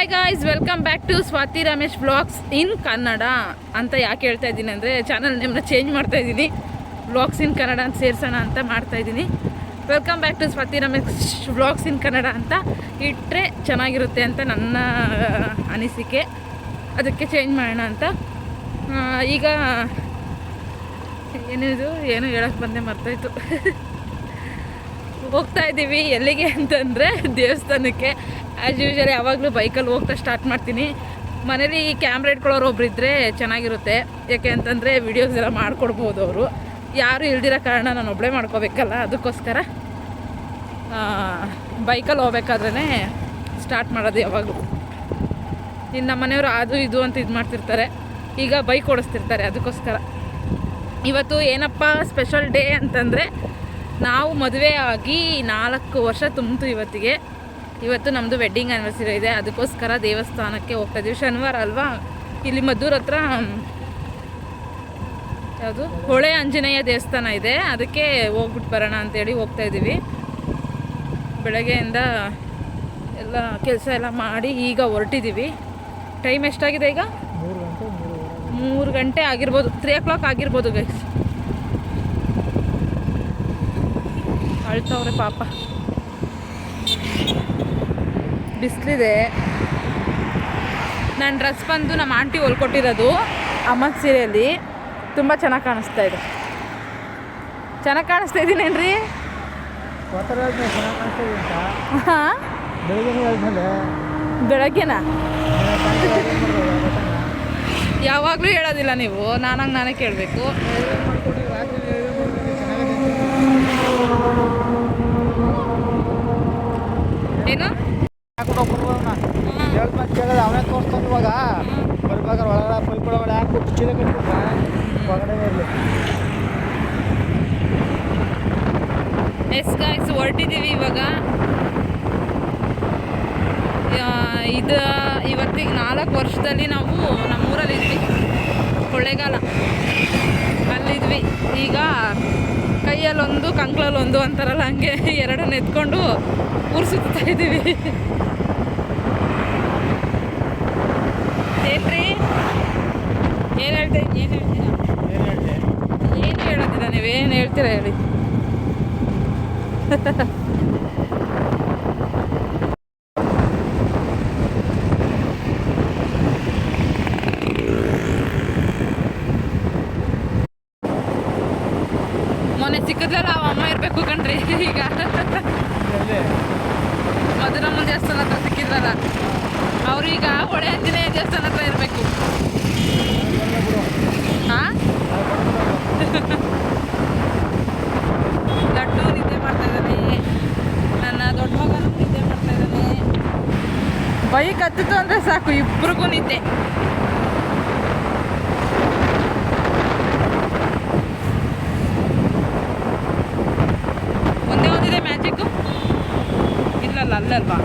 Hi guys welcome back to Swathi Ramesh blogs in Kannada ಅಂತ ಯಾಕೆ ಹೇಳ್ತಾ ಇದ್ದೀನಿ ಅಂದರೆ ಚಾನಲ್ ನೇಮ್ನ ಚೇಂಜ್ ಮಾಡ್ತಾ ಇದ್ದೀನಿ. ಬ್ಲಾಗ್ಸ್ ಇನ್ ಕನ್ನಡ ಅಂತ ಸೇರಿಸೋಣ ಅಂತ ಮಾಡ್ತಾ ಇದ್ದೀನಿ. Welcome back to Swathi Ramesh blogs in Kannada ಅಂತ ಇಟ್ಟರೆ ಚೆನ್ನಾಗಿರುತ್ತೆ ಅಂತ ನನ್ನ ಅನಿಸಿಕೆ. ಅದಕ್ಕೆ ಚೇಂಜ್ ಮಾಡೋಣ ಅಂತ. ಈಗ, ಏನಿದು? ಏನು ಹೇಳೋಕ್ಕೆ ಬಂದೆ, ಮರ್ತೋಯ್ತು. ಹೋಗ್ತಾ ಇದ್ದೀವಿ, ಎಲ್ಲಿಗೆ ಅಂತಂದರೆ ದೇವಸ್ಥಾನಕ್ಕೆ. ಆ್ಯಸ್ ಯೂಶಲ್ ಯಾವಾಗಲೂ ಬೈಕಲ್ಲಿ ಹೋಗ್ತಾ ಸ್ಟಾರ್ಟ್ ಮಾಡ್ತೀನಿ. ಮನೇಲಿ ಕ್ಯಾಮ್ರಾ ಇಟ್ಕೊಳ್ಳೋರು ಒಬ್ರು ಇದ್ದರೆ ಚೆನ್ನಾಗಿರುತ್ತೆ. ಯಾಕೆ ಅಂತಂದರೆ ವೀಡಿಯೋಸ್ ಎಲ್ಲ ಮಾಡ್ಕೊಡ್ಬೋದು ಅವರು. ಯಾರು ಇಲ್ದಿರೋ ಕಾರಣ ನಾನು ಒಬ್ಬಳೇ ಮಾಡ್ಕೋಬೇಕಲ್ಲ, ಅದಕ್ಕೋಸ್ಕರ ಬೈಕಲ್ಲಿ ಹೋಗ್ಬೇಕಾದ್ರೇ ಸ್ಟಾರ್ಟ್ ಮಾಡೋದು ಯಾವಾಗಲೂ. ಇನ್ನು ನಮ್ಮ ಮನೆಯವರು ಅದು ಇದು ಅಂತ ಇದು ಮಾಡ್ತಿರ್ತಾರೆ. ಈಗ ಬೈಕ್ ಓಡಿಸ್ತಿರ್ತಾರೆ, ಅದಕ್ಕೋಸ್ಕರ. ಇವತ್ತು ಏನಪ್ಪ ಸ್ಪೆಷಲ್ ಡೇ ಅಂತಂದರೆ ನಾವು ಮದುವೆ ಆಗಿ ನಾಲ್ಕು ವರ್ಷ ತುಂಬಿತು ಇವತ್ತಿಗೆ. ಇವತ್ತು ನಮ್ಮದು ವೆಡ್ಡಿಂಗ್ ಆ್ಯನಿವರ್ಸರಿ ಇದೆ. ಅದಕ್ಕೋಸ್ಕರ ದೇವಸ್ಥಾನಕ್ಕೆ ಹೋಗ್ತಾ ಇದ್ದೀವಿ ಶನಿವಾರ ಅಲ್ವಾ? ಇಲ್ಲಿ ಮದ್ದೂರ್ ಹತ್ರ, ಯಾವುದು? ಹೊಳೆ ಆಂಜನೇಯ ದೇವಸ್ಥಾನ ಇದೆ. ಅದಕ್ಕೆ ಹೋಗ್ಬಿಟ್ಟು ಬರೋಣ ಅಂತೇಳಿ ಹೋಗ್ತಾ ಇದ್ದೀವಿ ಬೆಳಗ್ಗೆಯಿಂದ ಎಲ್ಲ ಕೆಲಸ ಎಲ್ಲ ಮಾಡಿ ಈಗ ಹೊರಟಿದ್ದೀವಿ ಟೈಮ್ ಎಷ್ಟಾಗಿದೆ ಈಗ? ಮೂರು ಗಂಟೆ ಆಗಿರ್ಬೋದು. ತ್ರೀ ಓ ಕ್ಲಾಕ್ ಆಗಿರ್ಬೋದು ಗೈಸ್ ಅಳ್ತವ್ರೆ ಪಾಪ. ಬಿಸಿಲಿದೆ. ನನ್ನ ಡ್ರೆಸ್ ಬಂದು ನಮ್ಮ ಆಂಟಿ ಹೊಲ್ಕೊಟ್ಟಿರೋದು ಅಮ್ಮನ ಸೀರೆಯಲ್ಲಿ. ತುಂಬ ಚೆನ್ನಾಗಿ ಕಾಣಿಸ್ತಾ ಇದೆ. ಚೆನ್ನಾಗಿ ಕಾಣಿಸ್ತಾ ಇದ್ದೀನೇನ್ರಿ ಹಾಂ? ಬೆಳಗ್ಗೆನಾ ಯಾವಾಗಲೂ ಹೇಳೋದಿಲ್ಲ ನೀವು. ನಾನಂಗೆ ನಾನೇ ಕೇಳಬೇಕು. ಏನು ಅವನೇ ತೋರಿಸ್ತಾನೆ ಇವಾಗ ಬರ್ಬೇಕಾದ್ರೆ ಒಳಗಡೆ ಪೈಪ್ ಒಳಗಡೆ ಹಾಕ್ಬಿಟ್ಟು ಚೀಲ ಕಟ್ಬಿಟ್ರೆ ಒಳಗಡೆ ಇರಲಿ ಎಸ್ ಗಾಯ್ಸ್ ಹೊರಟಿದ್ದೀವಿ ಇವಾಗ. ಇದು, ಇವತ್ತಿಗೆ ನಾಲ್ಕು ವರ್ಷದಲ್ಲಿ ನಾವು ನಮ್ಮೂರಲ್ಲಿ ಇದ್ವಿ. ಕೊಳ್ಳೇಗಾಲ. ಅಲ್ಲಿದ್ವಿ. ಈಗ ಕೈಯಲ್ಲೊಂದು ಕಂಕ್ಳಲ್ಲೊಂದು ಅಂತಾರಲ್ಲ, ಹಂಗೆ ಎರಡನ್ನ ಎತ್ಕೊಂಡು ಊರು ಸುತ್ತಾ ಇದ್ದೀವಿ ಏನ್ರಿ ಏನು ಹೇಳ್ತಾ ಏನು ಹೇಳ್ತೀರಾ ಏನು ಹೇಳೋದಿಲ್ಲ ಏನು ಏನ್ ಹೇಳ್ತೀರಾ ಹೇಳಿ ಮೊನ್ನೆ ಚಿಕ್ಕದ್ರಲ್ಲ ಅವ ಅಮ್ಮ ಇರಬೇಕು ಕಣ್ರಿ ಈಗ ಎಲ್ಲಿ ಮಧುರಮ್ಮ ದೇವಸ್ಥಾನ ಹತ್ರ ಸಿಕ್ಕಿದ್ರಲ್ಲ ಅವ್ರು ಹೊಳೆ ಆಂಜನೇಯ ದೇವಸ್ಥಾನ ಹತ್ರ ಇರಬೇಕು. ಹಾಂ ದೊಡ್ಡ ನಿದ್ದೆ ಮಾಡ್ತಾ ನನ್ನ ದೊಡ್ಡ ಮಗನೂ ನಿದ್ದೆ ಮಾಡ್ತಾ ಇದ್ದಾನೆ. ಬೈಕ್ ಹತ್ತಿತು ಅಂದರೆ ಸಾಕು, ಇಬ್ರಿಗೂ ನಿದ್ದೆ. ಮುಂದೆ ಒಂದಿದೆ ಮ್ಯಾಜಿಕ್ಕು? ಇಲ್ಲಲ್ಲ, ಅಲ್ಲಲ್ವಾ?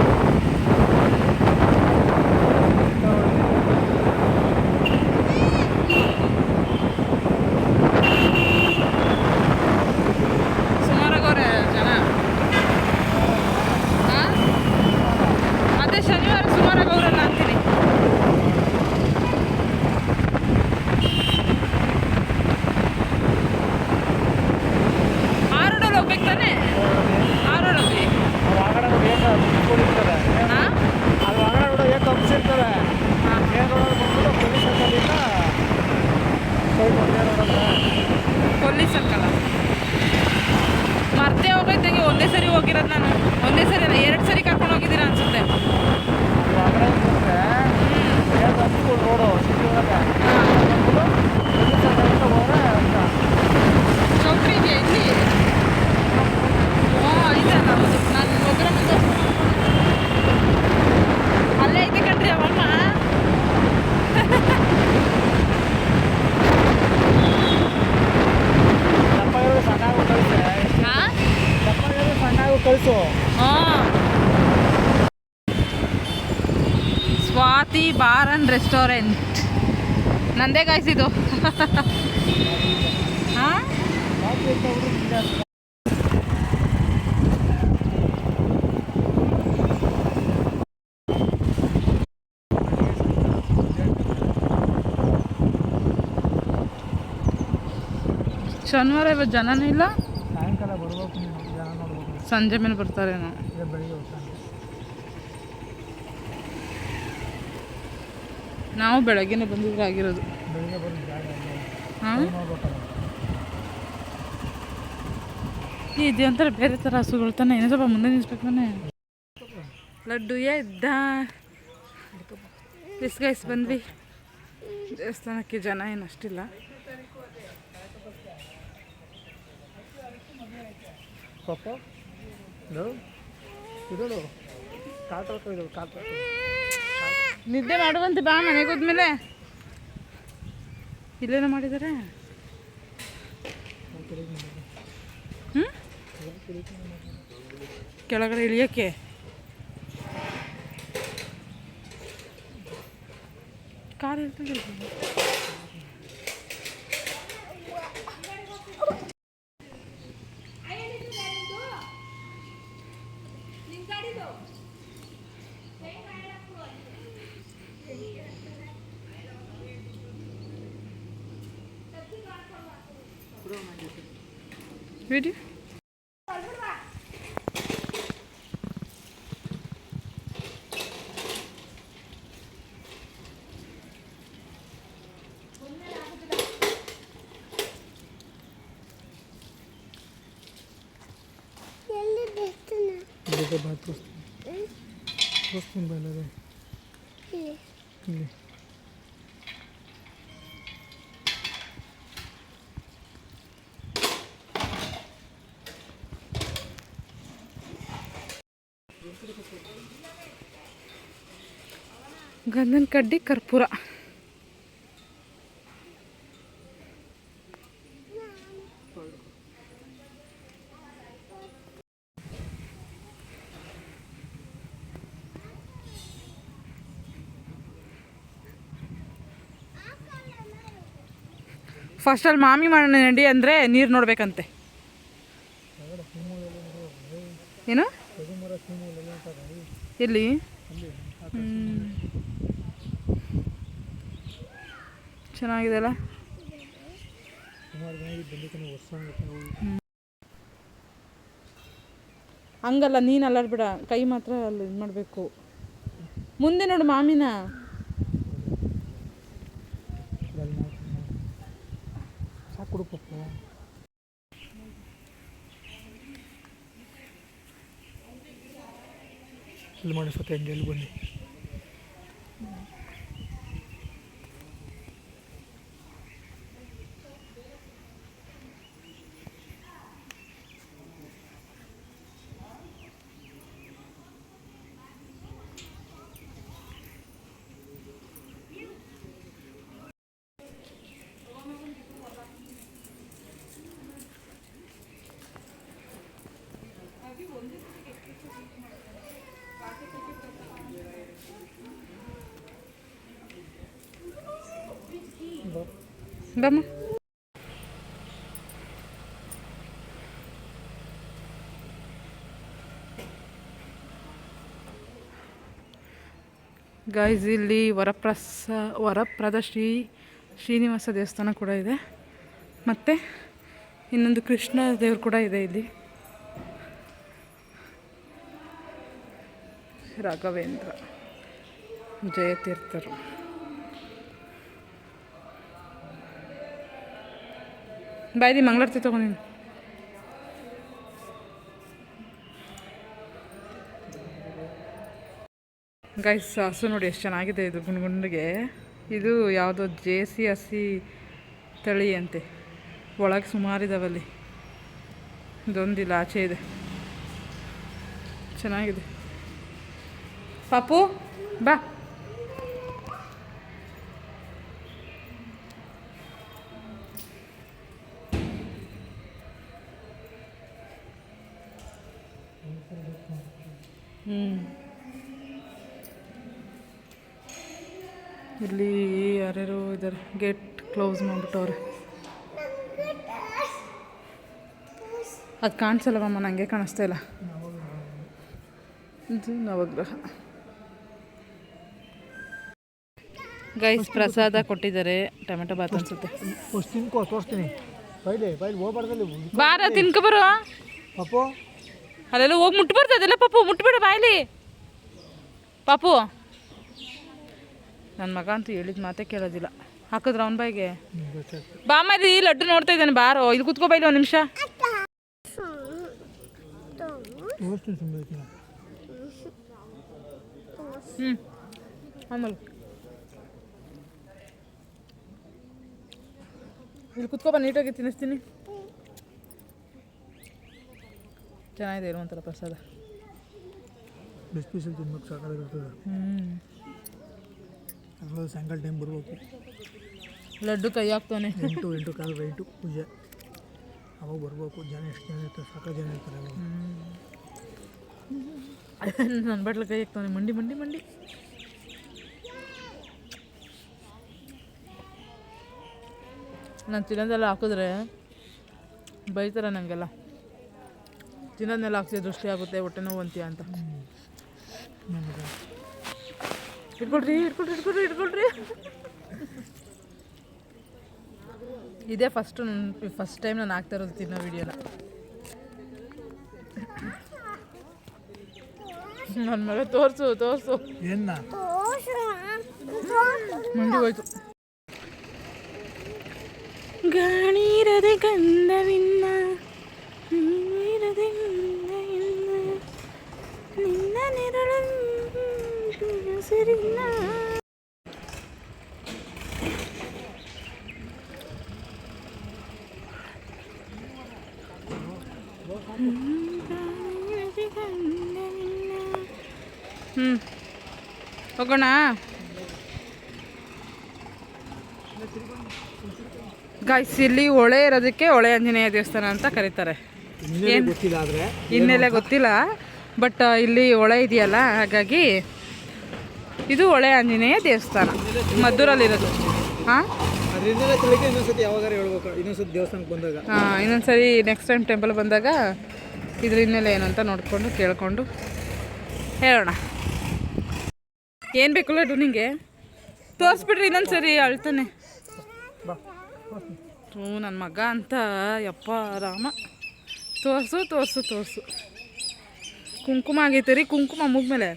ರೆಸ್ಟೋರೆಂಟ್ ನಂದೇ ಕಾಯಿಸಿದು ಹಾಂ? ಶನಿವಾರ ಇವತ್ತು ಜನನೂ ಇಲ್ಲ. ಸಾಯಂಕಾಲ ಸಂಜೆ ಮೇಲೆ ಬರ್ತಾರೇನೋ. ನಾವು ಬೆಳಗ್ಗೆನೆ ಬಂದಿದ್ರೆ ಆಗಿರೋದು. ಹಾಂ? ನೋಡ್ಬೇಕಲ್ಲ. ಇದು ಒಂಥರ ಬೇರೆ ಥರ ಹಸುಗಳು ತಾನೆ? ಏನೋ ಸ್ವಲ್ಪ ಮುಂದೆ ನಿಲ್ಸ್ಬೇಕು ತಾನೆ? ಲಡ್ಡು ಎದ್ದ ಬಿಸ್ಗೈಸ್ ಗೈಸ್ ಬಂದ್ವಿ. ದೇವಸ್ಥಾನಕ್ಕೆ ಜನ ಏನು ಅಷ್ಟಿಲ್ಲ. ಪಾಪ? ಇದು ಇದಳು ಕಾಲ್ ತೊಳ್ಕೊ ಇದು ಕಾಲ್ ತೊಳ್ಕೊ ನಿದ್ದೆ ಮಾಡುವಂತೆ ಬಾ ಮನೆಗೆ ಹೋದ್ಮೇಲೆ. ಇಲ್ಲೇನೋ ಮಾಡಿದ್ದಾರೆ ಹ್ಞೂ ಕೆಳಗಡೆ ಇಳಿಯಕ್ಕೆ. ಕಾರ್ ಇರ್ತದೆ ವಿಡಿಯೋ ಇಲ್ಲಿಗೆ ಬಾ ತೋರಿಸ್ತೀನಿ ತೋರಿಸ್ತೀನಿ ಬಾ ಇಲ್ಲದೆ ಇಲ್ಲಿ ಗಂಧನ ಕಡ್ಡಿ ಕರ್ಪೂರ. ಫಸ್ಟ್ ಅಲ್ಲಿ ಮಾಮಿ ಮಾಡೋಣ ನಡಿ ಅಂದರೆ ನೀರು ನೋಡ್ಬೇಕಂತೆ. ಏನು? ಎಲ್ಲಿ? ಬಂದಿದ್ದಾನೆ ವರ್ಷ ಹಂಗಲ್ಲ ನೀನು ಅಲ್ಲಾಡ್ಬೇಡ ಕೈ ಮಾತ್ರ ಅಲ್ಲಿ ಇದು ಮಾಡಬೇಕು. ಮುಂದೆ ನೋಡು ಮಾಮಿನ. ಸಾಕು ಕೊಡು ಪಪ್ಪ ಇಲ್ಲಿ ಮಾಡಿ ಸ್ವತಃ ಹೆಂಗೆ ಎಲ್ಲಿ ಬನ್ನಿ. ಬಮ್ಮ ಗಾಯ್ಸ್ ಇಲ್ಲಿ ವರಪ್ರಸ, ವರಪ್ರದ ಶ್ರೀ, ಶ್ರೀನಿವಾಸ ದೇವಸ್ಥಾನ ಕೂಡ ಇದೆ. ಮತ್ತು ಇನ್ನೊಂದು ಕೃಷ್ಣ ದೇವರು ಕೂಡ ಇದೆ ಇಲ್ಲಿ. ರಾಘವೇಂದ್ರ ಜಯತೀರ್ಥರು. ಬಾಯ್ದಿ ಮಂಗಳಾರತಿ ತಗೋ ನೀನು. ಗೈಸ್ ಹಸು ನೋಡಿ ಎಷ್ಟು ಚೆನ್ನಾಗಿದೆ ಇದು ಗುಣಗುಂಡಿಗೆ ಇದು ಯಾವುದೋ ಜೆ ಸಿ ಹಸಿ ತಳಿ ಅಂತೆ. ಒಳಗೆ ಸುಮಾರಿದಾವಲ್ಲಿ ಇದೊಂದಿಲ್ಲ, ಆಚೆ ಇದೆ. ಚೆನ್ನಾಗಿದೆ. ಪಾಪು, ಬಾ ಹ್ಞೂ ಇಲ್ಲಿ ಯಾರ್ಯಾರು ಇದ್ದಾರೆ ಗೇಟ್ ಕ್ಲೋಸ್ ಮಾಡಿಬಿಟ್ಟವ್ರೆ ಅದು ಕಾಣಿಸಲ್ಲವಮ್ಮ ನನಗೆ ಕಾಣಿಸ್ತಾ ಇಲ್ಲ. ಇದು ನವಗ್ರಹ. ಗೈಸ್ ಪ್ರಸಾದ ಕೊಟ್ಟಿದ್ದಾರೆ. ಟೊಮೆಟೊ ಬಾತ್ ಅನ್ಸುತ್ತೆ. ತಿನ್ಕೋ ತೋರಿಸ್ತೀನಿ. ಬೈಲಿ ಬೈಲಿ ಹೋಗ್ಬಾರ್ದಲ್ಲಿ ಬಾರ ತಿನ್ಕೊ ಬರೋ. ಪಪ್ಪು ಅಲ್ಲೆಲ್ಲ ಹೋಗಿ ಮುಟ್ಬಾರ್ದು ಅದೆಲ್ಲ ಪಾಪು ಮುಟ್ಬೇಡ ಬಾಯ್ಲಿ. ಪಾಪು. ನನ್ನ ಮಗ ಅಂತೂ ಹೇಳಿದ ಮಾತೇ ಕೇಳೋದಿಲ್ಲ. ಹಾಕಿದ್ರ ಅವನ ಬಾಯಿಗೆ? ಬಾ ಮರಿ ಲಡ್ಡು ನೋಡ್ತಾ ಇದ್ದಾನೆ ಬಾರೋ ಇಲ್ಲಿ ಕುತ್ಕೋ ಬೈಲಿ ಒಂದು ನಿಮಿಷ. ಹ್ಞೂ ಆಮೇಲೆ. ಇಲ್ಲಿ ಕುತ್ಕೊಬ ನೀಟಾಗಿ ತಿನ್ನಿಸ್ತೀನಿ. ಚೆನ್ನಾಗಿದೆ ಒಂಥರ ಪ್ರಸಾದ. ಬಿಸಿ ಬಿಸಿಲು ತಿನ್ಬೇಕು ಸಾಕಾಗಿರ್ತದೆ ಹ್ಞೂ ಸಾಯಂಕಾಲ ಟೈಮ್ ಬರ್ಬೇಕು. ಲಡ್ಡು ಕೈ ಹಾಕ್ತಾನೆ ಎಂಟು ಎಂಟು ಕಾಲು ರೈಟು ಪೂಜೆ. ಅವಾಗ ಬರ್ಬೇಕು. ಜನ ಎಷ್ಟು ಜನ ಇರ್ತಾರೆ ಸಾಕಷ್ಟು ಜನ ಇರ್ತಾರೆ ನನ್ನ ಬಟ್ಲು ಕೈ ಹಾಕ್ತಾನೆ ಮಂಡಿ ಮಂಡಿ ಮಂಡಿ. ನಾನು ತಿನ್ನೋದೆಲ್ಲ ಹಾಕಿದ್ರೆ ಬೈತಾರೆ ನನಗೆಲ್ಲ ತಿನ್ನೋದನ್ನೆಲ್ಲ ಹಾಕ್ಸಿ ದೃಷ್ಟಿ ಆಗುತ್ತೆ ಹೊಟ್ಟೆ ನೋವು ಅಂತೀಯ ಅಂತ. ಇಟ್ಕೊಳ್ರಿ ಇಟ್ಕೊಳ್ರಿ ಇಟ್ಕೊಳ್ರಿ ಇಟ್ಕೊಳ್ರಿ. ಇದೇ ಫಸ್ಟ್ ಫಸ್ಟ್ ಟೈಮ್ ನಾನು ಹಾಕ್ತಾ ಇರೋದು ತಿನ್ನೋ ವಿಡಿಯೋನ ನನ್ನ ಮಗ ತೋರಿಸು ತೋರಿಸು. ಮುಂದೆ ಹೋಯ್ತು. ಹ್ಞೂ ಹೋಗೋಣ. ಗಾಯ್ಸ್ ಇಲ್ಲಿ ಹೊಳೆ ಇರೋದಕ್ಕೆ ಹೊಳೆ ಆಂಜನೇಯ ದೇವಸ್ಥಾನ ಅಂತ ಕರೀತಾರೆ. ಏನು? ಹಿನ್ನೆಲೆ ಗೊತ್ತಿಲ್ಲ. ಬಟ್ ಇಲ್ಲಿ ಹೊಳೆ ಇದೆಯಲ್ಲ ಹಾಗಾಗಿ ಇದು ಹೊಳೆ ಆಂಜನೇಯ ದೇವಸ್ಥಾನ. ಮದ್ದೂರಲ್ಲಿರೋದು. ಹಾಂ? ಹಾಂ ಇನ್ನೊಂದ್ಸರಿ ನೆಕ್ಸ್ಟ್ ಟೈಮ್ ಟೆಂಪಲ್ ಬಂದಾಗ ಇದ್ರ ಹಿನ್ನೆಲೆ ಏನು ಅಂತ ನೋಡಿಕೊಂಡು ಕೇಳಿಕೊಂಡು ಹೇಳೋಣ. ಏನು ಬೇಕು ಲಡ್ಡು ನಿಂಗೆ? ತೋರಿಸ್ಬಿಡ್ರಿ ಇನ್ನೊಂದ್ಸರಿ ಅಳ್ತಾನೆ. ಹ್ಞೂ ನನ್ನ ಮಗ ಅಂತ, ಯಪ್ಪ, ರಾಮ. ತೋರಿಸು ತೋರಿಸು ತೋರಿಸು. ಕುಂಕುಮ ಆಗೈತೆ ರೀ, ಕುಂಕುಮ ಮುಗ್ಮೇಲೆ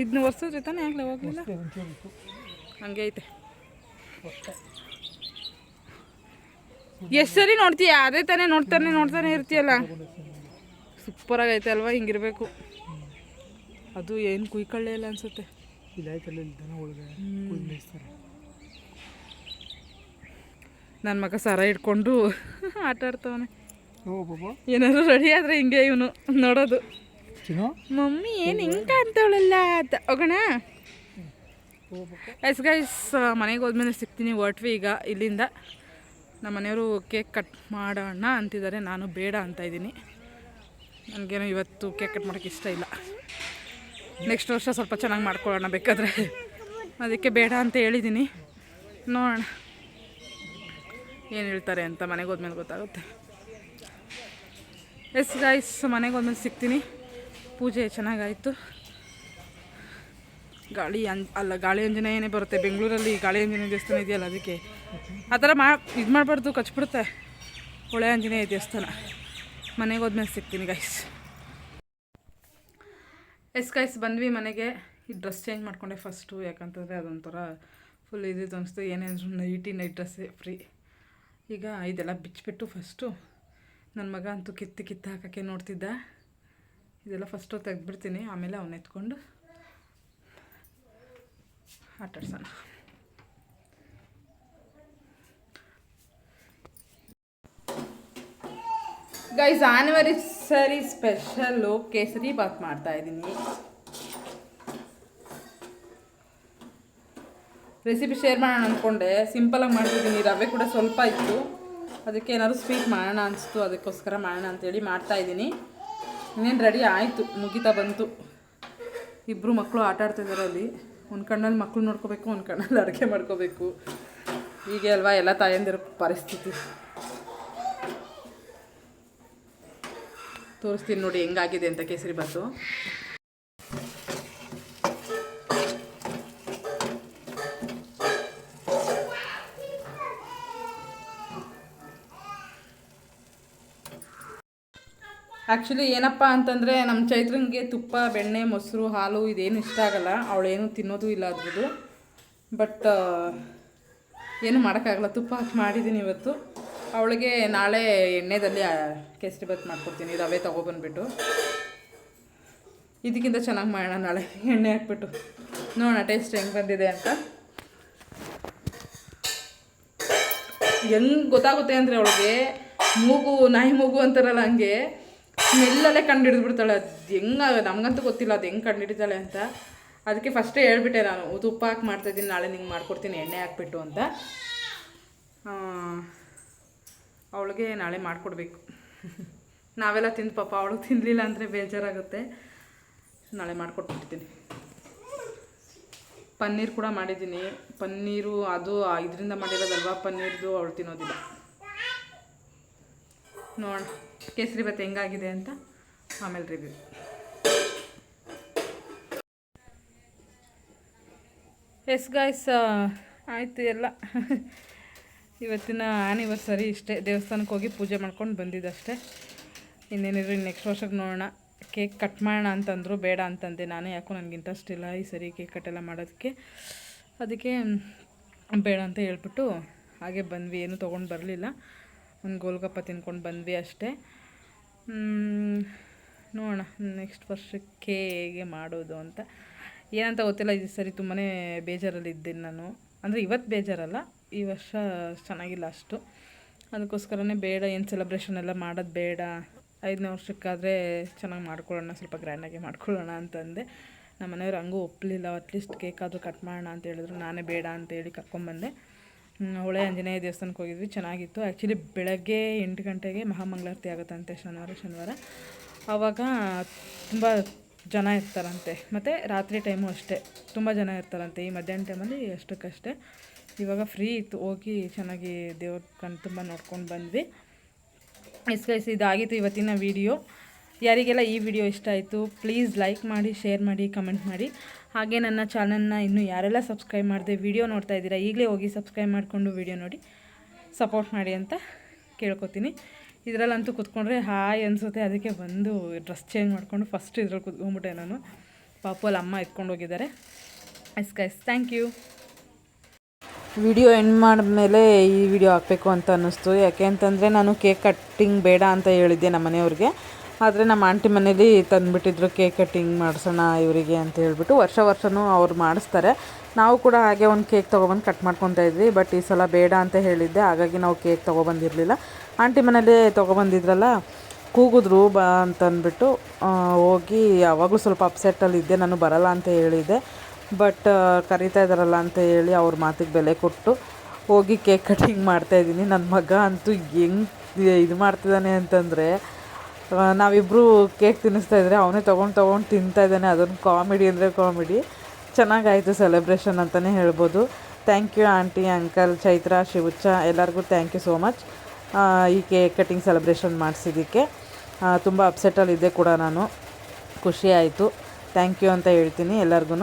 ಇದನ್ನ ಒರೆಸಿದ್ರೆ ತಾನೇ ಆಗಲೇ ಹೋಗಲಿಲ್ಲ? ಹಂಗೆ ಐತೆ. ಎಷ್ಟು ಸರಿ ನೋಡ್ತೀಯ? ಅದೇ ತಾನೇ ನೋಡ್ತಾನೆ ನೋಡ್ತಾನೆ ಇರ್ತೀಯಲ್ಲ. ಸೂಪರ್ ಆಗೈತೆ ಅಲ್ವಾ? ಹಿಂಗಿರ್ಬೇಕು. ಅದು ಏನು ಕುಯ್ಕೊಳ್ಳೇ ಇಲ್ಲ ಅನ್ಸುತ್ತೆ. ನನ್ನ ಮಗ ಸರ ಇಟ್ಕೊಂಡು ಆಟ ಆಡ್ತವನೆ. ಏನಾದ್ರು ರೆಡಿ ಆದರೆ ಹಿಂಗೆ ಇವನು ನೋಡೋದು. ಮಮ್ಮಿ, ಏನು ಹಿಂಗೆ ಕಾಣ್ತಾವಳಲ್ಲ ಹೋಗೋಣ? ಎಸ್ ಗೈಸ್ ಮನೆಗೆ ಹೋದ್ಮೇಲೆ ಸಿಗ್ತೀನಿ ಹೊರಟ್ವಿ ಈಗ ಇಲ್ಲಿಂದ. ನಮ್ಮ ಮನೆಯವರು ಕೇಕ್ ಕಟ್ ಮಾಡೋಣ ಅಂತಿದ್ದಾರೆ, ನಾನು ಬೇಡ ಅಂತ ಇದ್ದೀನಿ. ನನಗೇನು ಇವತ್ತು ಕೇಕ್ ಕಟ್ ಮಾಡೋಕ್ಕೆ ಇಷ್ಟ ಇಲ್ಲ. ನೆಕ್ಸ್ಟ್ ವರ್ಷ ಸ್ವಲ್ಪ ಚೆನ್ನಾಗಿ ಮಾಡ್ಕೊಳ್ಳೋಣ ಬೇಕಾದರೆ. ಅದಕ್ಕೆ ಬೇಡ ಅಂತ ಹೇಳಿದ್ದೀನಿ. ನೋಡೋಣ. ಏನು ಹೇಳ್ತಾರೆ ಅಂತ ಮನೆಗೆ ಹೋದ್ಮೇಲೆ ಗೊತ್ತಾಗುತ್ತೆ. ಎಸ್ ಗೈಸ್ ಮನೆಗೆ ಹೋದ್ಮೇಲೆ ಸಿಗ್ತೀನಿ. ಪೂಜೆ ಚೆನ್ನಾಗಾಯಿತು. ಗಾಳಿ ಅಂಜ್, ಅಲ್ಲ, ಗಾಳಿ ಆಂಜನೇಯನೇ ಬರುತ್ತೆ. ಬೆಂಗಳೂರಲ್ಲಿ ಗಾಳಿ ಆಂಜನೇಯ ದೇವಸ್ಥಾನ ಇದೆಯಲ್ಲ ಅದಕ್ಕೆ. ಆ ಥರ ಮಾ, ಇದು ಮಾಡಬಾರ್ದು, ಕಚ್ಬಿಡುತ್ತೆ. ಹೊಳೆ ಆಂಜನೇಯ ದೇವಸ್ಥಾನ. ಮನೆಗೆ ಹೋದ್ಮೇಲೆ ಸಿಗ್ತೀನಿ ಗೈಸ್ ಎಸ್ ಗೈಸ್ ಬಂದ್ವಿ ಮನೆಗೆ. ಈ ಡ್ರೆಸ್ ಚೇಂಜ್ ಮಾಡಿಕೊಂಡೆ ಫಸ್ಟು, ಯಾಕಂತಂದರೆ ಅದೊಂಥರ ಫುಲ್ ಇದು ಅನಿಸ್ತು ಏನೇನು ನೈಟಿ ನೈಟ್ ಡ್ರೆಸ್ಸೇ ಫ್ರೀ ಈಗ ಇದೆಲ್ಲ ಬಿಚ್ಚಿಬಿಟ್ಟು ಫಸ್ಟು ನನ್ನ ಮಗ ಅಂತೂ ಕಿತ್ತು ಕಿತ್ತು ಹಾಕೋಕ್ಕೆ ನೋಡ್ತಿದ್ದ. ಇದೆಲ್ಲ ಫಸ್ಟು ತೆಗೆದ್ಬಿಡ್ತೀನಿ. ಆಮೇಲೆ ಅವನ್ನ ಎತ್ಕೊಂಡು ಆಟಾಡ್ಸೋಣ. Guys anniversary special kesari bath ಮಾಡ್ತಾ ಇದ್ದೀನಿ. ರೆಸಿಪಿ ಶೇರ್ ಮಾಡೋಣ ಅಂದ್ಕೊಂಡೆ ಸಿಂಪಲಾಗಿ ಮಾಡ್ತಿದ್ದೀನಿ. ರವೆ ಕೂಡ ಸ್ವಲ್ಪ ಇತ್ತು. ಅದಕ್ಕೆ ಏನಾದ್ರು ಸ್ವೀಟ್ ಮಾಡೋಣ ಅನಿಸ್ತು. ಅದಕ್ಕೋಸ್ಕರ ಮಾಡೋಣ ಅಂತೇಳಿ ಮಾಡ್ತಾ ಇದ್ದೀನಿ. ಇನ್ನೇನು ರೆಡಿ ಆಯಿತು, ಮುಗಿತಾ ಬಂತು. ಇಬ್ಬರು ಮಕ್ಕಳು ಆಟ ಆಡ್ತಿದ್ದಾರೆ ಅಲ್ಲಿ. ಒಂದು ಕಣ್ಣಲ್ಲಿ ಮಕ್ಕಳು ನೋಡ್ಕೋಬೇಕು, ಒಂದು ಕಣ್ಣಲ್ಲಿ ಅಡುಗೆ ಮಾಡ್ಕೋಬೇಕು. ಹೀಗೆ ಅಲ್ವಾ ಎಲ್ಲ ತಾಯಂದಿರ ಪರಿಸ್ಥಿತಿ. ತೋರಿಸ್ತೀನಿ ನೋಡಿ ಹೆಂಗಾಗಿದೆ ಅಂತ ಕೇಸರಿ ಬಾತು ಆ್ಯಕ್ಚುಲಿ ಏನಪ್ಪ ಅಂತಂದರೆ ನಮ್ಮ ಚೈತ್ರನಿಗೆ ತುಪ್ಪ, ಬೆಣ್ಣೆ, ಮೊಸರು, ಹಾಲು ಇದೇನು ಇಷ್ಟ ಆಗಲ್ಲ. ಅವಳೇನು ತಿನ್ನೋದು ಇಲ್ಲ ಅದ್ರದ್ದು. ಬಟ್ ಏನು ಮಾಡೋಕ್ಕಾಗಲ್ಲ. ತುಪ್ಪ ಹಾಕಿ ಮಾಡಿದ್ದೀನಿ ಇವತ್ತು. ಅವಳಿಗೆ ನಾಳೆ ಎಣ್ಣೆದಲ್ಲಿ ಕೇಸರಿ ಬಾತ್ ಮಾಡ್ಕೊಡ್ತೀನಿ. ರವೆ ತೊಗೊಬಂದ್ಬಿಟ್ಟು. ಇದಕ್ಕಿಂತ ಚೆನ್ನಾಗಿ ಮಾಡೋಣ ನಾಳೆ. ಎಣ್ಣೆ ಹಾಕ್ಬಿಟ್ಟು. ನೋಡೋಣ ಟೇಸ್ಟ್ ಹೆಂಗೆ ಬಂದಿದೆ ಅಂತ. ಹೆಂಗ್ ಗೊತ್ತಾಗುತ್ತೆ ಅಂದರೆ ಅವಳಿಗೆ ಮೂಗು, ನಾಯಿ ಮೂಗು ಅಂತಾರಲ್ಲ ಹಂಗೆ. ಸ್ಮೆಲ್ಲಲ್ಲೇ ಕಂಡು ಹಿಡಿದ್ಬಿಡ್ತಾಳೆ ಅದು ಹೆಂಗೆ ನಮಗಂತೂ ಗೊತ್ತಿಲ್ಲ ಅದು ಹೆಂಗೆ ಕಂಡು ಹಿಡಿತಾಳೆ ಅಂತ. ಅದಕ್ಕೆ ಫಸ್ಟೇ ಹೇಳ್ಬಿಟ್ಟೆ ನಾನು ತುಪ್ಪ ಹಾಕಿ ಮಾಡ್ತಾಯಿದ್ದೀನಿ ನಾಳೆ ನಿಂಗೆ ಮಾಡ್ಕೊಡ್ತೀನಿ, ಎಣ್ಣೆ ಹಾಕ್ಬಿಟ್ಟು ಅಂತ. ಅವಳಿಗೆ ನಾಳೆ ಮಾಡಿಕೊಡ್ಬೇಕು. ನಾವೆಲ್ಲ ತಿಂದು ಪಾಪ, ಅವಳು ತಿನ್ನಲಿಲ್ಲ ಅಂದರೆ ಬೇಜಾರಾಗುತ್ತೆ. ನಾಳೆ ಮಾಡಿಕೊಟ್ಬಿಡ್ತೀನಿ. ಪನ್ನೀರ್ ಕೂಡ ಮಾಡಿದ್ದೀನಿ. ಪನ್ನೀರು, ಅದು ಇದರಿಂದ ಮಾಡಿರೋದಲ್ವಾ? ಪನ್ನೀರ್ದು ಅವಳು ತಿನ್ನೋದಿಲ್ಲ. ನೋಡೋಣ. ಕೇಸರಿ ಭಾತ್ ಹೆಂಗಾಗಿದೆ ಅಂತ ಆಮೇಲೆ ರಿವ್ಯೂ ಎಸ್ ಗಾಯ್ಸ್ ಆಯಿತು ಎಲ್ಲ. ಇವತ್ತಿನ ಆ್ಯನಿವರ್ಸರಿ ಇಷ್ಟೇ. ದೇವಸ್ಥಾನಕ್ಕೆ ಹೋಗಿ ಪೂಜೆ ಮಾಡ್ಕೊಂಡು ಬಂದಿದ್ದಷ್ಟೇ. ಇನ್ನೇನಿದ್ರು ನೆಕ್ಸ್ಟ್ ವರ್ಷಕ್ಕೆ ನೋಡೋಣ. ಕೇಕ್ ಕಟ್ ಮಾಡೋಣ ಅಂತಂದರು, ಬೇಡ ಅಂತಂದೆ ನಾನು. ಯಾಕೋ ನನಗೆ ಇಂಟ್ರೆಸ್ಟ್ ಇಲ್ಲ ಈ ಸರಿ ಕೇಕ್ ಕಟ್ಟೆಲ್ಲ ಮಾಡೋದಕ್ಕೆ. ಅದಕ್ಕೆ ಬೇಡ ಅಂತ ಹೇಳ್ಬಿಟ್ಟು ಹಾಗೆ ಬಂದ್ವಿ. ಏನು ತೊಗೊಂಡು ಬರಲಿಲ್ಲ. ಒಂದು ಗೋಲ್ಗಪ್ಪ ತಿನ್ಕೊಂಡು ಬಂದ್ವಿ ಅಷ್ಟೇ. ನೋಡೋಣ ನೆಕ್ಸ್ಟ್ ವರ್ಷಕ್ಕೆ ಹೇಗೆ ಮಾಡೋದು ಅಂತ. ಏನಂತ ಗೊತ್ತಿಲ್ಲ, ಈ ಸರಿ ತುಂಬಾ ಬೇಜಾರಲ್ಲಿ ಇದ್ದೀನಿ ನಾನು. ಅಂದರೆ ಇವತ್ತು ಬೇಜಾರಲ್ಲ, ಈ ವರ್ಷ ಚೆನ್ನಾಗಿಲ್ಲ ಅಷ್ಟು. ಅದಕ್ಕೋಸ್ಕರನೇ ಬೇಡ, ಏನು ಸೆಲೆಬ್ರೇಷನ್ ಎಲ್ಲ ಮಾಡೋದು ಬೇಡ. ಐದನೇ ವರ್ಷಕ್ಕಾದರೆ ಚೆನ್ನಾಗಿ ಮಾಡ್ಕೊಳ್ಳೋಣ, ಸ್ವಲ್ಪ ಗ್ರ್ಯಾಂಡಾಗಿ ಮಾಡ್ಕೊಳ್ಳೋಣ ಅಂತಂದೆ. ನಮ್ಮ ಮನೆಯವ್ರು ಹಂಗೂ ಒಪ್ಪಲಿಲ್ಲ ಅಟ್ಲೀಸ್ಟ್ ಕೇಕ್ ಆದರೂ ಕಟ್ ಮಾಡೋಣ ಅಂತ ಹೇಳಿದ್ರು. ನಾನೇ ಬೇಡ ಅಂತೇಳಿ ಕರ್ಕೊಂಬಂದೆ. ಹೊಳೆ ಆಂಜನೇಯ ದೇವಸ್ಥಾನಕ್ಕೆ ಹೋಗಿದ್ವಿ, ಚೆನ್ನಾಗಿತ್ತು. ಆ್ಯಕ್ಚುಲಿ ಬೆಳಗ್ಗೆ ಎಂಟು ಗಂಟೆಗೆ ಮಹಾಮಂಗಳಾರತಿ ಆಗುತ್ತಂತೆ ಶನಿವಾರ ಶನಿವಾರ. ಆವಾಗ ತುಂಬ ಜನ ಇರ್ತಾರಂತೆ. ಮತ್ತು ರಾತ್ರಿ ಟೈಮು ಅಷ್ಟೇ. ತುಂಬ ಜನ ಇರ್ತಾರಂತೆ. ಈ ಮಧ್ಯಾಹ್ನ ಟೈಮಲ್ಲಿ ಅಷ್ಟಕ್ಕಷ್ಟೇ. ಇವಾಗ ಫ್ರೀ ಇತ್ತು. ಹೋಗಿ ಚೆನ್ನಾಗಿ ದೇವ್ರ ಕಣ್ ತುಂಬ ನೋಡ್ಕೊಂಡು ಬಂದ್ವಿ. ಎಸ್ ಇದಾಗಿತ್ತು ಇವತ್ತಿನ ವಿಡಿಯೋ ಯಾರಿಗೆಲ್ಲ ಈ ವಿಡಿಯೋ ಇಷ್ಟ ಆಯಿತು ಪ್ಲೀಸ್ ಲೈಕ್ ಮಾಡಿ ಶೇರ್ ಮಾಡಿ ಕಮೆಂಟ್ ಮಾಡಿ. ಹಾಗೆ ನನ್ನ ಚಾನಲ್ನ ಇನ್ನೂ ಯಾರೆಲ್ಲ ಸಬ್ಸ್ಕ್ರೈಬ್ ಮಾಡಿದೆ ವಿಡಿಯೋ ನೋಡ್ತಾ ಇದ್ದೀರಾ, ಈಗಲೇ ಹೋಗಿ ಸಬ್ಸ್ಕ್ರೈಬ್ ಮಾಡಿಕೊಂಡು ವಿಡಿಯೋ ನೋಡಿ ಸಪೋರ್ಟ್ ಮಾಡಿ ಅಂತ ಕೇಳ್ಕೊತೀನಿ. ಇದರಲ್ಲಂತೂ ಕುತ್ಕೊಂಡ್ರೆ ಹಾಯ್ ಅನಿಸುತ್ತೆ, ಅದಕ್ಕೆ ಬಂದು ಡ್ರೆಸ್ ಚೇಂಜ್ ಮಾಡಿಕೊಂಡು ಫಸ್ಟ್ ಇದ್ರಲ್ಲಿ ಕುತ್ಕೊಂಡ್ಬಿಟ್ಟೆ ನಾನು. ಪಾಪು ಅಲ್ಲಿ ಅಮ್ಮ ಎತ್ಕೊಂಡು ಹೋಗಿದ್ದಾರೆ. Yes guys thank you video end ಮಾಡಿದ್ಮೇಲೆ ಈ ವಿಡಿಯೋ ಹಾಕಬೇಕು ಅಂತ ಅನ್ನಿಸ್ತು. ಯಾಕೆ ಅಂತಂದರೆ ನಾನು ಕೇಕ್ ಕಟ್ಟಿಂಗ್ ಬೇಡ ಅಂತ ಹೇಳಿದ್ದೆ ನಮ್ಮ ಮನೆಯವ್ರಿಗೆ ಆದರೆ ನಮ್ಮ ಆಂಟಿ ಮನೇಲಿ ತಂದುಬಿಟ್ಟಿದ್ರು ಕೇಕ್ ಕಟ್ಟಿಂಗ್ ಮಾಡಿಸೋಣ ಇವರಿಗೆ ಅಂತ ಹೇಳಿಬಿಟ್ಟು ವರ್ಷ ವರ್ಷವೂ ಅವ್ರು ಮಾಡಿಸ್ತಾರೆ. ನಾವು ಕೂಡ ಹಾಗೆ ಒಂದು ಕೇಕ್ ತೊಗೊಬಂದು ಕಟ್ ಮಾಡ್ಕೊತಾ ಇದ್ವಿ, ಬಟ್ ಈ ಸಲ ಬೇಡ ಅಂತ ಹೇಳಿದ್ದೆ. ಹಾಗಾಗಿ ನಾವು ಕೇಕ್ ತೊಗೊಬಂದಿರಲಿಲ್ಲ. ಆಂಟಿ ಮನೇಲೇ ತೊಗೊಬಂದಿದ್ರಲ್ಲ, ಕೂಗಿದ್ರು ಬಾ ಅಂತಂದ್ಬಿಟ್ಟು ಹೋಗಿ ಯಾವಾಗಲೂ ಸ್ವಲ್ಪ ಅಪ್ಸೆಟ್ಟಲ್ಲಿ ಇದ್ದೆ, ನಾನು ಬರಲ್ಲ ಅಂತ ಹೇಳಿದ್ದೆ. ಬಟ್ ಕರಿತಾ ಇದ್ದಾರಲ್ಲ ಅಂತ ಹೇಳಿ ಅವ್ರ ಮಾತಿಗೆ ಬೆಲೆ ಕೊಟ್ಟು ಹೋಗಿ ಕೇಕ್ ಕಟಿಂಗ್ ಮಾಡ್ತಾಯಿದ್ದೀನಿ ನನ್ನ ಮಗ ಅಂತೂ ಹೆಂಗೆ ಇದು ಮಾಡ್ತಿದ್ದಾನೆ ಅಂತಂದರೆ ನಾವಿಬ್ಬರು ಕೇಕ್ ತಿನ್ನಿಸ್ತಾ ಇದ್ರೆ ಅವನೇ ತೊಗೊಂಡು ತೊಗೊಂಡು ತಿಂತಾ ಇದ್ದಾನೆ. ಅದೊಂದು ಕಾಮಿಡಿ ಅಂದರೆ ಕಾಮಿಡಿ. ಚೆನ್ನಾಗಾಯಿತು ಸೆಲೆಬ್ರೇಷನ್ ಅಂತಲೇ ಹೇಳ್ಬೋದು. Thank you aunty uncle Chaitra ಶಿವುಚ್ಚ ಎಲ್ಲರಿಗೂ ಥ್ಯಾಂಕ್ ಯು ಸೋ ಮಚ್ ಈ ಕೇಕ್ ಕಟ್ಟಿಂಗ್ ಸೆಲೆಬ್ರೇಷನ್ ಮಾಡಿಸಿದ್ದಕ್ಕೆ. ತುಂಬ ಅಪ್ಸೆಟಲ್ಲಿದ್ದೆ ಕೂಡ ನಾನು. ಖುಷಿ ಆಯಿತು. ಥ್ಯಾಂಕ್ ಯು ಅಂತ ಹೇಳ್ತೀನಿ ಎಲ್ಲರಿಗೂ.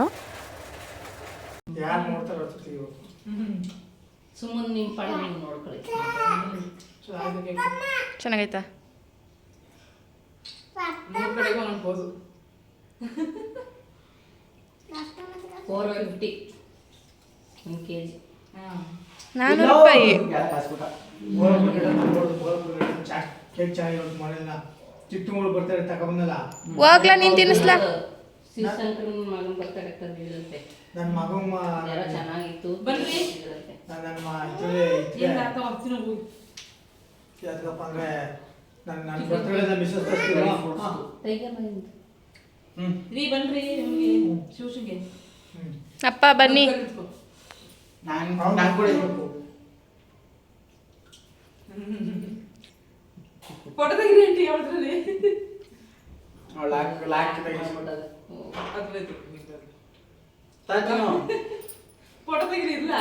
ಸುಮ್ಮನೆ ನಿಮ್ಮ ಚೆನ್ನಾಗೈತಾ? ಮೂರು ಕಡೆಗೂ ಒಂದು ಪೋಸು ಫೋರ್ ಫಿಫ್ಟಿ ಒಂದು ಕೆ ಜಿ ನಾನ್ನೂರು ರೂಪಾಯಿ. ಕೇಕ್ ಚೆನ್ನಾಗಿರೋದು ಮಾಡಿಲ್ಲ ಚಿಕ್ಕ ಮಗಳು ಬರ್ತಾರೆ ತಗೊಬಂದಲ್ಲ? ಹೋಗ್ಲಾ ನೀನು ತಿನ್ನಿಸ್ಲಾ? ಶಿವಶಂಕರನ ಮಗನ ಬರ್ತಾರೆ ತಂದಿದ್ರಂತೆ ನನ್ನ ಮಗಮ್ಮ ಎಲ್ಲ ಚೆನ್ನಾಗಿತ್ತು. ಬನ್ನಿ. ನನ್ನ ಯಾಕಪ್ಪ ಅಂದ್ರೆ ಹ್ಞೂ ರೀ ಬನ್ರಿ ಶಿವಶಿಗೆ ಹ್ಞೂ ಅಪ್ಪ ಬನ್ನಿ. ನಾನು ನಾನು ಕೂಡ ಇರ್ಬೇಕು ಫೋಟೋ ತೆಗಿರಿ ಆಂಟಿ ಯಾವ್ದ್ರಲ್ಲಿ? ಅವ್ಳು. ಅದು ಫೋಟೋ ತೆಗಿರಿ ಇಲ್ಲ?